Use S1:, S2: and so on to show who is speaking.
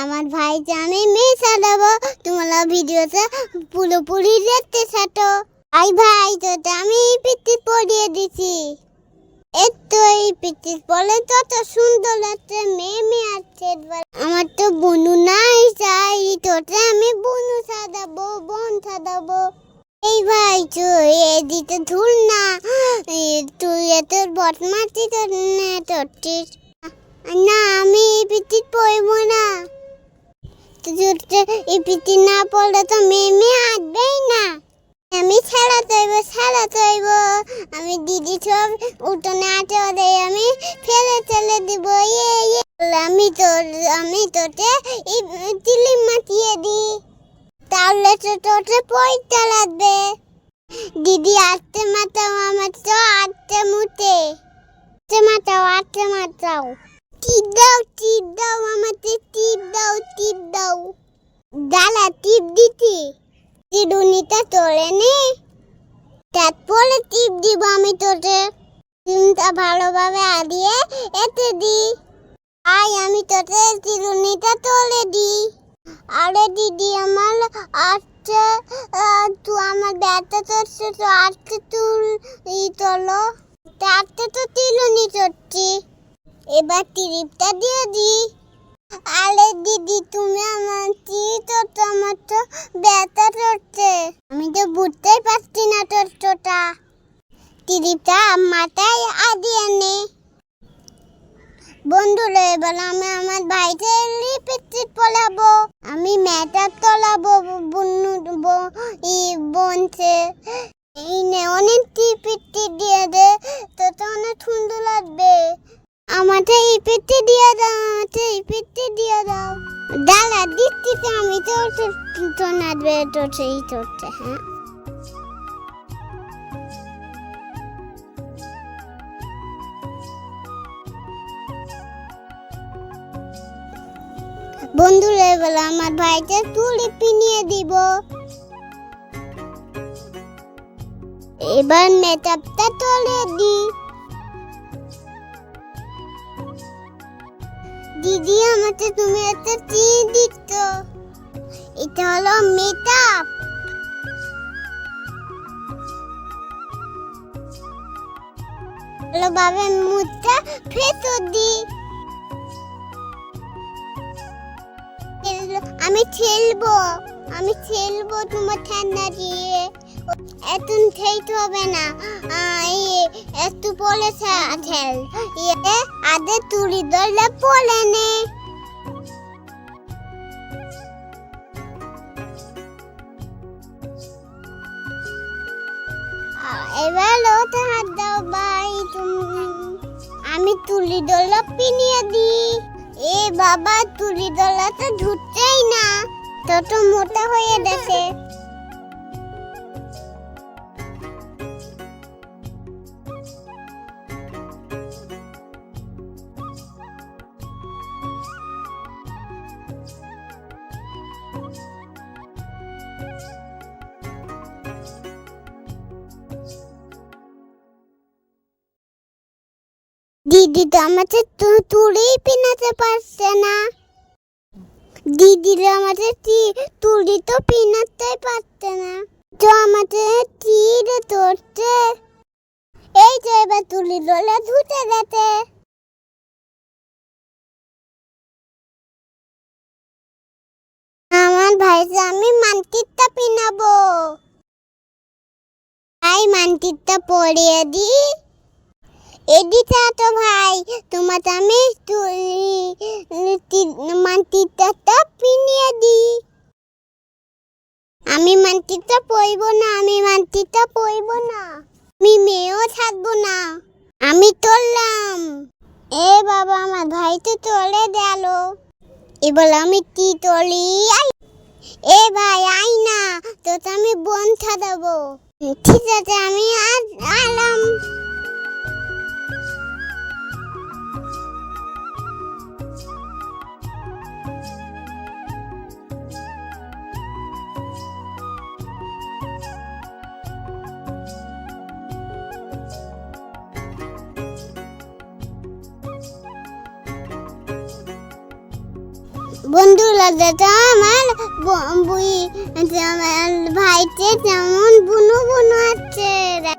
S1: আমার ভাইকে আমি মেয়ে সাজাবো তোমরা ভিডিওটা পুরোপুরি দেখতে থাকো। আই ভাই তোতে আমি পিত্তি পড়িয়ে দিছি। এতো এই পিত্তি বলে তত সুন্দর একটা মেয়ে মেয়ে আছে আমার তো বনু নাই চাই তোতে আমি বনু সাজাবো বোন সাজাবো এই ভাই, তুই এদিকে ধুল না তুই এত বদমাতি তোর না তোরটিস না, আমি এই পিত্তি পরবো না পিত্তি না পড়লে তো মেয়ে আসবেই না। আমি ছাড়া তৈব ছাড়া তৈব আমি দিদি সব উঠোনে আটে ওদের আমি ফেলে চলে দিব। ইয়ে ইয়ে। আমি তোর আমি তোতে তিলি মাতিয়ে দিই। তাহলে তো তোতে পয়সা লাগবে। দিদি আটতে মাতাও আমার তো আটতে মুতে। আটতে মাতাও আটতে মাতাও টিপ দাও টিপ দাও আমাকে, টিপ দাও টিপ দাও। ডালা টিপ দিতি। চিরুনিটা তোলে নে। তারপরে টিপ দিব আমি তোকে। চিমটা ভালোভাবে আদিয়ে এতে দি। আই আমি তোকে চিরুনিটা তোলে দি। আরে দিদি, আমার আটটা তুই আমার ব্যাগটা তোরছে তো আটটা তুল, ই তোলো। তারটা তো তিলুনি চড়ছি এবার টিরিপটা দিয়ে দি। আরে দিদি, তুমি আমার তো আমার তো ব্যথা আমি তো বুঝতেই পারছি না তোর চোটা। দিদিটা মাথায় আদিয়ে নে। বন্ধুরা, এবার আমি আমার ভাইকে লিপস্টিক পলাবো আমি মেকআপ তোলাবো বন্যু ই বনছে এই নে অনেক টিপিটি দিয়ে দে তো তো অনেক সুন্দর লাগবে আমাকে এই পেটে দিয়ে দাও এই পেটে দিয়ে দাও ডালা দিচ্ছি আমি তো তো- নাচবে তো সেই করছে হ্যাঁ বন্ধুরা বলে আমার ভাইকে তুলি পিনিয়ে দিব এবার মেকআপটা তোলে দি দিদি আমাকে তুমি একটা চি দিচ্ছ এটা হলো মেকআপ ভালোভাবে মুখটা ফেটো দি। আমি খেলব আমি খেলব তোমার ঠান্ডা দিয়ে। এত খেলতে হবে না। খে- খেল ইয়ে আদে তুলি দলে পড়ে নে। এবার ওতে হাত দাও ভাই তুমি। আমি তুলি দোলা পিনিয়ে দিই। এ বাবা, তুলি দোলা তো ঢুকছেই না। তত মোটা হয়ে গেছে। দিদি তো আমাকে তুলিই পিনাতে পারছে না। দিদি তো আমাকে তুলি তো পিনাতে পারছে না। তো আমাকে তীরে ধরছে। এই যে এবার তুলি দোলে ধুতে গেছে। আমার ভাইকে আমি মানটিরটা পিনাবো। তাই মানটিরটা পরিয়ে দিই। এদিকে তো ভাই তোমাকে আমি মানটিটা পিনিয়ে দিই। আমি মানটিটা পইব না, আমি মানটিটা পইব না। আমি মেয়েও থাকব না, আমি চললাম। এ বাবা, আমার ভাই তো চলে গেল। এবার আমি কি চলি? এ ভাই, আই না, তোকে আমি বোন থাকব ঠিক আছে, আমি আলাম বন্ধুরা যেটা আমার বুই আমার ভাইতে যেমন বুনু বুনু আছে।